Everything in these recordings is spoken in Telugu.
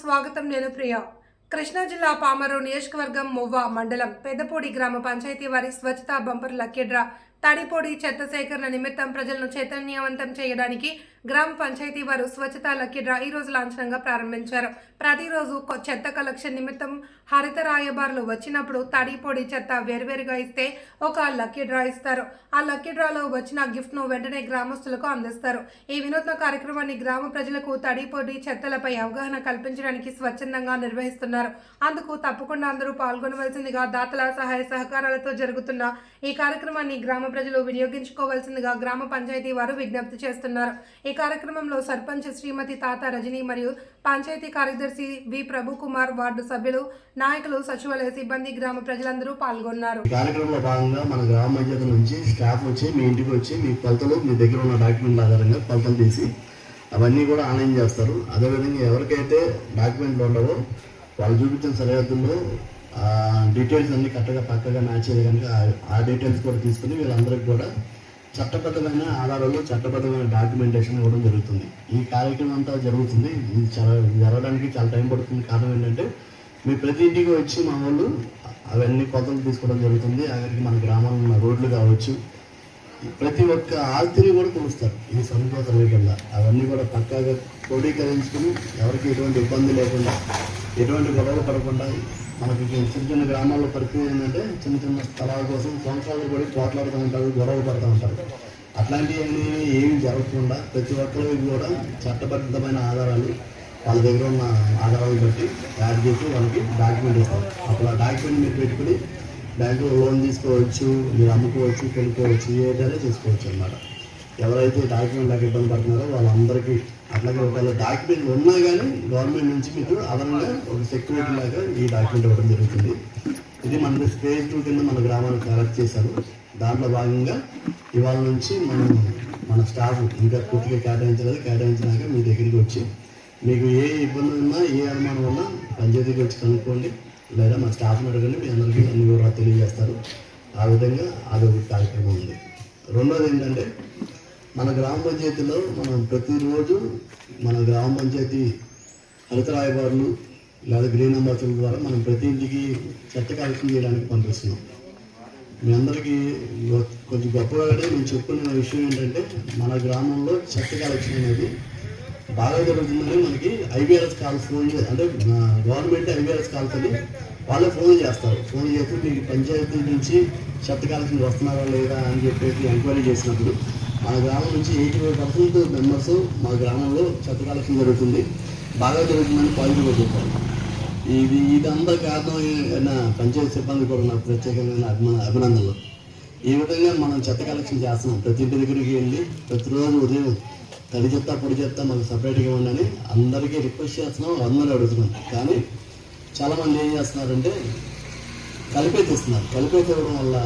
స్వాగతం నేను ప్రియ. కృష్ణా జిల్లా పామరు నియోజకవర్గం మువ్వ మండలం పెద్దపూడి గ్రామ పంచాయతీ వారి స్వచ్ఛతా బంపర్ లక్కిడ్రా తడిపొడి చెత్త సేకరణ నిమిత్తం ప్రజలను చైతన్యవంతం చేయడానికి గ్రామ పంచాయతీ వారు స్వచ్ఛతా లక్కీ డ్రా ఈ రోజు లాంఛనంగా ప్రారంభించారు. ప్రతిరోజు చెత్త కలెక్షన్ నిమిత్తం హరిత రాయబారులు వచ్చినప్పుడు తడి పొడి చెత్త వేరువేరుగా ఇస్తే ఒక లక్కీ డ్రా ఇస్తారు. ఆ లక్కీ డ్రాలో వచ్చిన గిఫ్ట్ను వెంటనే గ్రామస్తులకు అందిస్తారు. ఈ వినూత్న కార్యక్రమాన్ని గ్రామ ప్రజలకు తడి పొడి చెత్తలపై అవగాహన కల్పించడానికి స్వచ్ఛందంగా నిర్వహిస్తున్నారు. అందుకు తప్పకుండా అందరూ పాల్గొనవలసిందిగా దాతల సహాయ సహకారాలతో జరుగుతున్న ఈ కార్యక్రమాన్ని గ్రామ ప్రజలు వినియోగించుకోవాల్సిందిగా గ్రామ పంచాయతీ వారు విజ్ఞప్తి చేస్తున్నారు. ఈ కార్యక్రమంలో సర్పంచ్ శ్రీమతి తాత రజని మరియు పంచాయతీ కార్యదర్శి వి ప్రభు కుమార్ వార్డు సభ్యులు నాయకులు సచివాలయ సిబ్బంది గ్రామ ప్రజలందరూ పాల్గొన్నారు. కార్యక్రమంలో భాగంగా మన గ్రామ పంచాయతీ నుంచి స్టాఫ్ వచ్చి మీ ఇంటికి వచ్చి మీ కొలతలు మీ దగ్గర ఉన్న డాక్యుమెంట్ ఆధారంగా కొలతలు తీసి అవన్నీ కూడా ఆన్లైన్ చేస్తారు. అదేవిధంగా ఎవరికైతే డాక్యుమెంట్లు ఉండవో వాళ్ళు చూపించిన సరిహద్దుల్లో డీటెయిల్స్ అన్ని కరెక్ట్గా పక్కగా మ్యాచ్ అయ్యే కనుక ఆ- ఆ డీటెయిల్స్ కూడా తీసుకుని వీళ్ళందరికీ కూడా చట్టబద్ధమైన ఆధారాలు చట్టబద్ధమైన డాక్యుమెంటేషన్ ఇవ్వడం జరుగుతుంది. ఈ కార్యక్రమం అంతా జరుగుతుంది. ఇది చాలా జరగడానికి చాలా టైం పడుతుంది. కారణం ఏంటంటే మీ ప్రతి ఇంటికి వచ్చి మా వాళ్ళు అవన్నీ కొలతలు తీసుకోవడం జరుగుతుంది. అక్కడికి మన గ్రామంలో ఉన్న రోడ్లు కావచ్చు ప్రతి ఒక్క ఆస్తిని కూడా కొలుస్తారు. ఈ సముద్ర కింద అవన్నీ కూడా పక్కాగా క్రోడీకరించుకుని ఎవరికి ఎటువంటి ఇబ్బంది లేకుండా ఎటువంటి గొడవలు పడకుండా మనకి చిన్న చిన్న గ్రామాల్లో పరిస్థితి ఏంటంటే చిన్న చిన్న స్థలాల కోసం సంవత్సరాలు కూడా పోట్లాడుతూ ఉంటారు గొడవలు పడుతూ ఉంటారు. అట్లాంటివన్నీ ఏమి జరగకుండా ప్రతి ఒక్కరికి కూడా చట్టబద్ధమైన ఆధారాలు వాళ్ళ దగ్గర ఉన్న ఆధారాలను బట్టి యాడ్ చేసి వాళ్ళకి డాక్యుమెంట్ ఇస్తారు. అప్పుడు ఆ డాక్యుమెంట్ మీరు పెట్టుకుని బ్యాంకులో లోన్ తీసుకోవచ్చు మీరు అమ్ముకోవచ్చు కొనుక్కోవచ్చు ఏదైనా చేసుకోవచ్చు అన్నమాట. ఎవరైతే డాక్యుమెంట్ లేక ఇబ్బంది పడుతున్నారో వాళ్ళందరికీ అట్లాగే ఒకవేళ డాక్యుమెంట్ ఉన్నా కానీ గవర్నమెంట్ నుంచి మీకు అదనంగా ఒక సెక్యూరిటీ లాగా ఈ డాక్యుమెంట్ ఇవ్వడం జరుగుతుంది. ఇది మన స్టేజ్ టూ కింద మన గ్రామాన్ని కలెక్ట్ చేశారు. దాంట్లో భాగంగా ఇవాళ నుంచి మనం మన స్టాఫ్ ఇంకా పూర్తిగా కేటాయించలేదు. కేటాయించినాక మీ దగ్గరికి వచ్చి మీకు ఏ ఇబ్బంది ఉన్నా ఏ అనుమానం ఉన్నా పంచాయతీకి వచ్చి కనుక్కోండి. లేదా మా స్టాఫ్ని అడగండి. మీ అందరికీ అన్ని వివరాలు తెలియజేస్తారు. ఆ విధంగా అదొక కార్యక్రమం ఉంది. రెండోది ఏంటంటే మన గ్రామ పంచాయతీలో మనం ప్రతిరోజు మన గ్రామ పంచాయతీ హరిత రాయబారులు లేదా గ్రీన్ అంబాసిడర్ ద్వారా మనం ప్రతి ఇంటికి చెత్త కలెక్షన్ చేయడానికి పంపిస్తున్నాం మీ అందరికీ కొంచెం గొప్పగానే నేను చెప్పుకున్న విషయం ఏంటంటే మన గ్రామంలో చెత్త కలెక్షన్ అనేది బాగా జరుగుతుందని మనకి ఐబీఆర్ఎస్ కాల్స్ ఫోన్ చే- అంటే గవర్నమెంట్ ఐబీఆర్ఎస్ కాల్స్ అని వాళ్ళే ఫోన్ చేస్తారు. ఫోన్ చేసి మీకు పంచాయతీ నుంచి చెత్త కలెక్షన్ వస్తున్నారా లేదా అని చెప్పేసి ఎంక్వైరీ చేసినప్పుడు మన గ్రామం నుంచి ఎయిటీ ఫైవ్ పర్సెంట్ మెంబర్స్ మా గ్రామంలో చెత్త కలెక్షన్ జరుగుతుంది బాగా జరుగుతుందని పాజిటివ్గా చెప్పారు. ఇది ఇదంతా కారణం అయిన పంచాయతీ సిబ్బంది కూడా నాకు ప్రత్యేకమైన అభిమా అభినందనలు. ఈ విధంగా మనం చెత్త కలెక్షన్ చేస్తున్నాం. ప్రతి ఇంటి దగ్గరికి వెళ్ళి ప్రతిరోజు ఉదయం తడి చెత్త పొడి చెత్త మాకు సపరేట్గా ఇవ్వండి అందరికీ రిక్వెస్ట్ చేస్తున్నాం అందరూ అడుగుతున్నాం. కానీ చాలామంది ఏం చేస్తున్నారంటే కలిపేసిస్తున్నారు కలిపే ఇవ్వడం వల్ల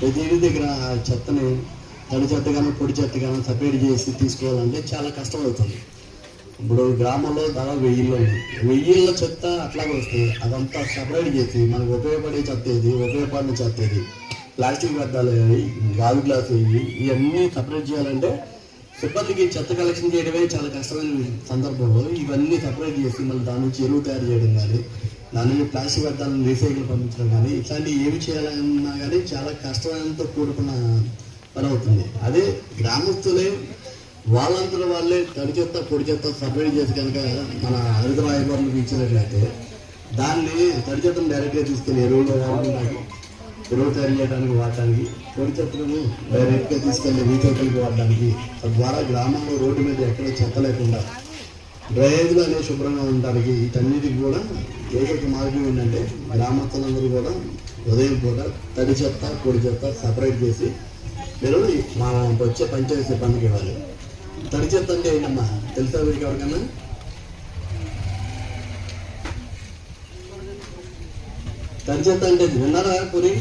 ప్రతి ఇంటి దగ్గర ఆ చెత్తని తడి చెత్త కానీ పొడి చెత్త కానీ సపరేట్ చేసి తీసుకోవాలంటే చాలా కష్టం అవుతుంది ఇప్పుడు గ్రామంలో దాదాపు వెయ్యిల్లో ఉంది. వెయ్యిల్లో చెత్త అట్లాగే వస్తుంది. అదంతా సపరేట్ చేసి మనకు ఉపయోగపడే చెత్త ఏది? ఉపయోగపడిన చెత్త ఏది? ప్లాస్టిక్ వ్యర్థాలు అవి గాజు గ్లాసు ఇవి ఇవన్నీ సపరేట్ చేయాలంటే సిబ్బందికి చెత్త కలెక్షన్ చేయడమే చాలా కష్టమైన సందర్భంలో. ఇవన్నీ సపరేట్ చేసి మళ్ళీ దాని నుంచి ఎరువు తయారు చేయడం కానీ దాని నుంచి ప్లాస్టిక్ వ్యర్థాలను రీసైకిల్ పంపించడం కానీ ఇట్లాంటివి ఏమి చేయాలన్నా కానీ చాలా కష్టమైనంతో కూడుకున్న పని అవుతుంది అదే గ్రామస్తులే వాళ్ళంతలో వాళ్ళే తడి చెత్త పొడి చెత్త సపరేట్ చేసి కనుక మన హరిత రాయబారులకు ఇచ్చినట్లయితే దాన్ని తడి చెత్తను డైరెక్ట్గా తీసుకెళ్ళి ఎరువులో వాడడానికి ఎరువు తయారు చేయడానికి వాడడానికి పొడి చెత్తలను డైరెక్ట్గా తీసుకెళ్ళి రీసైకిల్కి వాడడానికి తద్వారా గ్రామంలో రోడ్డు మీద ఎక్కడ చెత్త లేకుండా డ్రైనేజ్లు అనేవి శుభ్రంగా ఉండడానికి వీటన్నిటికి కూడా ఏకైక మార్గం ఏంటంటే గ్రామస్తులందరూ కూడా ఉదయం పూట తడి చెత్త పొడి చెత్త సపరేట్ చేసి పిల్లలు మా వచ్చే పంచాయతీ సిబ్బందికి ఇవ్వాలి. తడి చెత్త అంటే ఏంటమ్మా? తెలుసా వీరికి ఎవరికన్నా? తడి చెత్త అంటే విన్నారా పురి?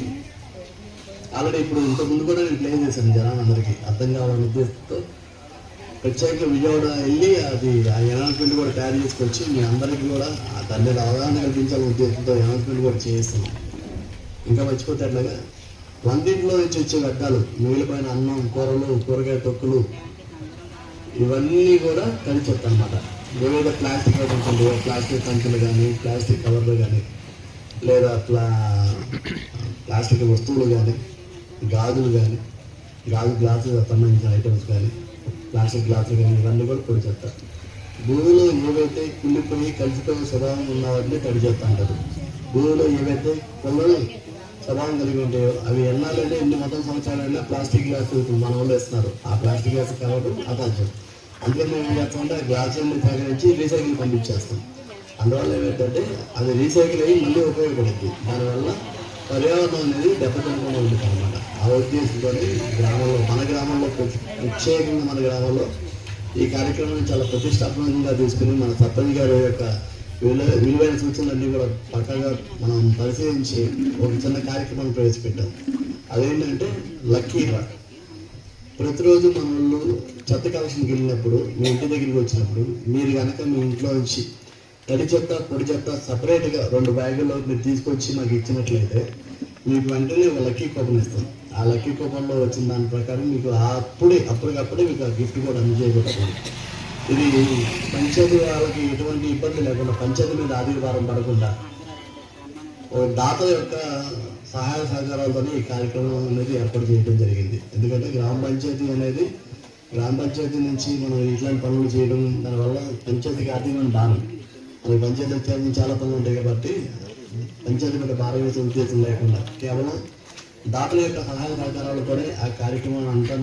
ఆల్రెడీ ఇప్పుడు ఇంతకుముందు కూడా నేను ప్లే చేశాను జనాలందరికీ. అర్థం కావాలని ఉద్దేశంతో ప్రత్యేకంగా విజయవాడ వెళ్ళి అది ఆ అనౌన్స్మెంట్ కూడా తయారు చేసుకొచ్చి మీ అందరికీ కూడా ఆ దాని మీద అవగాహన కల్పించాలని ఉద్దేశంతో అనౌన్స్మెంట్ కూడా చేస్తున్నాం. ఇంకా మర్చిపోతే అట్లాగా వంటింట్లో నుంచి వచ్చే గడ్డాలు మిగిలిపోయిన అన్నం కూరలు కూరగాయ తొక్కులు ఇవన్నీ కూడా తడి చెత్త అనమాట ఏవైతే ప్లాస్టిక్ ఉంటుంది ప్లాస్టిక్ కంచులు కానీ ప్లాస్టిక్ కవర్లు కానీ లేదా ప్లా ప్లాస్టిక్ వస్తువులు కానీ గాజులు కానీ గాజు గ్లాసులు సంబంధించిన ఐటమ్స్ కానీ ప్లాస్టిక్ గ్లాసులు కానీ ఇవన్నీ కూడా పొడి చేస్తారు భూమిలో ఏవైతే కుళ్ళిపోయి కలిసిపోయి స్వభావం ఉన్న వాటిని తడి భూమిలో ఏవైతే కొల్లని ప్రమాదం కలిగి ఉంటాయి అవి ఎన్నాలంటే ఎన్ని మొత్తం సంవత్సరాలైనా ప్లాస్టిక్ గ్లాస్ మన వాళ్ళు ఇస్తున్నారు ఆ ప్లాస్టిక్ గ్లాస్ కావడం అసాధ్యం. అందుకని మేము ఏం చేస్తామంటే ఆ గ్లాసులను నుంచి రీసైకిల్ పంపించేస్తాం. అందువల్ల ఏమైందంటే అది రీసైకిల్ అయ్యి మళ్ళీ ఉపయోగపడుతుంది దానివల్ల పర్యావరణం అనేది దెబ్బతినకుండా ఉంటుంది అనమాట ఆ ఉద్దేశంతో గ్రామంలో మన గ్రామంలో ప్రత్యేకంగా మన గ్రామంలో ఈ కార్యక్రమాన్ని చాలా ప్రతిష్టాత్మకంగా తీసుకుని మన సర్పంచ్ గారి యొక్క విలువైన సూచనలన్నీ కూడా పక్కగా మనం పరిశీలించి ఒక చిన్న కార్యక్రమం ప్రవేశపెట్టాం. అదేంటంటే లక్కీ డ్రా. ప్రతిరోజు మనల్ని చెత్త కలెక్షన్కి వెళ్ళినప్పుడు మీ ఇంటి దగ్గరికి వచ్చినప్పుడు మీరు కనుక మీ ఇంట్లో నుంచి తడి చెత్త పొడి చెత్త సపరేట్గా రెండు బ్యాగుల్లో మీరు తీసుకొచ్చి మాకు ఇచ్చినట్లయితే మీకు వెంటనే ఒక లక్కీ కూపన్ ఇస్తాం. ఆ లక్కీ కూపన్లో వచ్చిన దాని ప్రకారం మీకు అప్పుడే అప్పటికప్పుడే మీకు ఆ గిఫ్ట్ కూడా అందజేయబడుతుంది ఇది పంచాయతీ వాళ్ళకి ఎటువంటి ఇబ్బంది లేకుండా పంచాయతీ మీద ఆదివారం పడకుండా దాత యొక్క సహాయ సహకారాలతో ఈ కార్యక్రమం అనేది ఏర్పాటు చేయడం జరిగింది. ఎందుకంటే గ్రామ పంచాయతీ అనేది గ్రామ పంచాయతీ నుంచి మనం ఇట్లాంటి పనులు చేయడం దానివల్ల పంచాయతీకి ఆర్థికమైన భారం మన పంచాయతీ చాలా పనులు ఉంటాయి కాబట్టి పంచాయతీ మీద భారం ఉద్దేశం లేకుండా కేవలం దాతల యొక్క సహాయ సహకారాలతోనే ఆ కార్యక్రమం అంతా